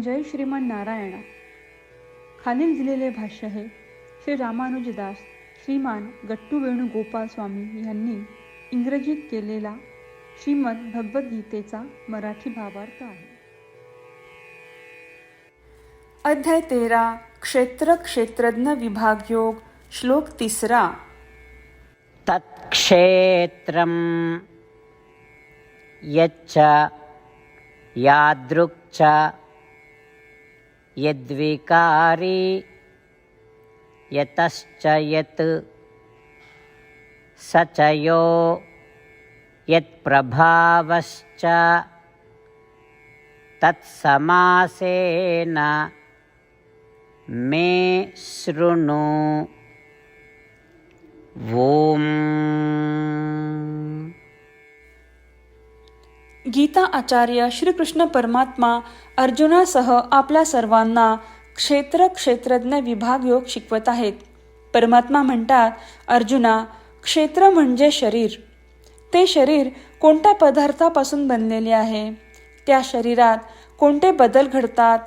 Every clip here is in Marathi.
जय श्रीमान नारायणा. खालील दिलेले भाष्य हे श्री रामानुजदास श्रीमान गट्टू वेणुगोपाल स्वामी यांनी इंग्रजीत केलेला श्रीमद भगवद्गीतेचा मराठी भावार्थ आहे. अध्याय तेरा क्षेत्र क्षेत्रज्ञ विभाग योग श्लोक तिसरा. तत्क्षेत्रं यच्च यादृक् च यद्विकारी यतश्च यत् स च यो यत्प्रभावश्च तत्समासेन मे शृणु। ॐ गीता आचार्य श्रीकृष्ण परमात्मा अर्जुनासह आपल्या सर्वांना क्षेत्र क्षेत्रज्ञ विभाग योग शिकवत आहेत. परमात्मा म्हणतात अर्जुना क्षेत्र म्हणजे शरीर. ते शरीर कोणत्या पदार्थापासून बनलेले आहे? त्या शरीरात कोणते बदल घडतात?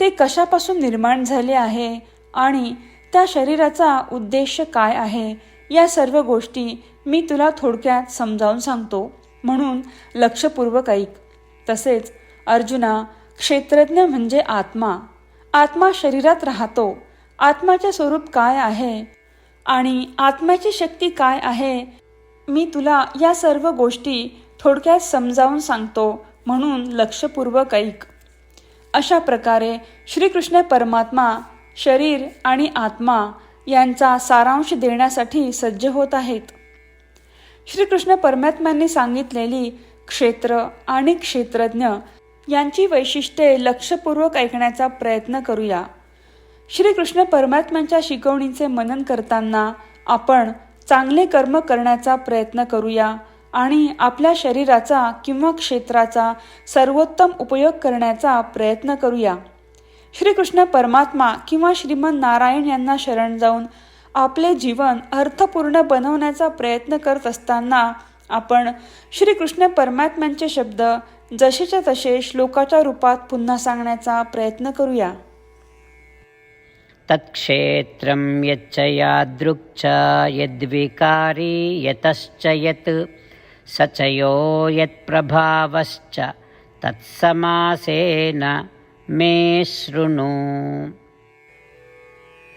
ते कशापासून निर्माण झाले आहे? आणि त्या शरीराचा उद्देश काय आहे? या सर्व गोष्टी मी तुला थोडक्यात समजावून सांगतो. म्हणून लक्षपूर्वक ऐक. तसेच अर्जुना क्षेत्रज्ञ म्हणजे आत्मा. आत्मा शरीरात राहतो. आत्माचे स्वरूप काय आहे? आणि आत्म्याची शक्ती काय आहे? मी तुला या सर्व गोष्टी थोडक्यात समजावून सांगतो म्हणून लक्षपूर्वक ऐक. अशा प्रकारे श्रीकृष्ण परमात्मा शरीर आणि आत्मा यांचा सारांश देण्यासाठी सज्ज होत आहेत. श्रीकृष्ण परमात्म्यांनी सांगितलेली क्षेत्र आणि क्षेत्रज्ञ यांची वैशिष्ट्ये लक्षपूर्वक ऐकण्याचा प्रयत्न करूया. श्रीकृष्ण परमात्म्यांच्या शिकवणीचे मनन करताना आपण चांगले कर्म करण्याचा प्रयत्न करूया आणि आपल्या शरीराचा किंवा क्षेत्राचा सर्वोत्तम उपयोग करण्याचा प्रयत्न करूया. श्रीकृष्ण परमात्मा किंवा श्रीमन नारायण यांना शरण जाऊन आपले जीवन अर्थपूर्ण बनवण्याचा प्रयत्न करत असताना आपण श्रीकृष्ण परमात्म्यांचे शब्द जसेच्या तसे श्लोकाच्या रूपात पुन्हा सांगण्याचा प्रयत्न करूया. तत्क्षेत्रं यच्च यादृक्च यद्विकारी यतश्च यत् स च यो यत्प्रभावश्च तत्समासेन मे शृणु।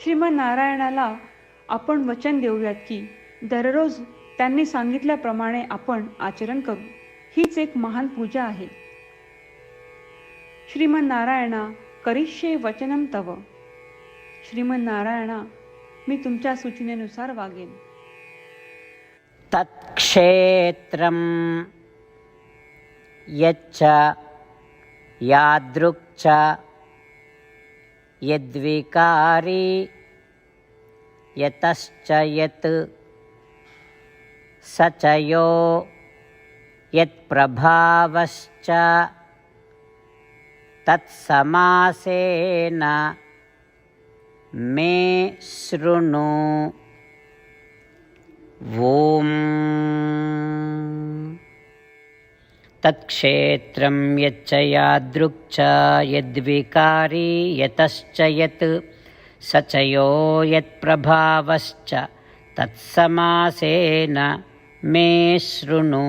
श्रीमनारायणाला आपण वचन देऊयात की दररोज त्यांनी सांगितल्याप्रमाणे आपण आचरण करू. हीच एक महान पूजा आहे. श्रीमनारायणा करिष्ये वचनम तव. श्रीमनारायणा मी तुमच्या सूचनेनुसार वागेन. तत्क्षेत्रं यच्च यादृक्च यद्विकारी यतश्च यत् स च यो यत्प्रभावश्च तत्समासेन मे शृणु ॐ तत्क्षेत्रं यच्च यादृक् च यद्विकारी यतश्च यत्। स च यो यत्प्रभावश्च तत्समासेन मे शृणु।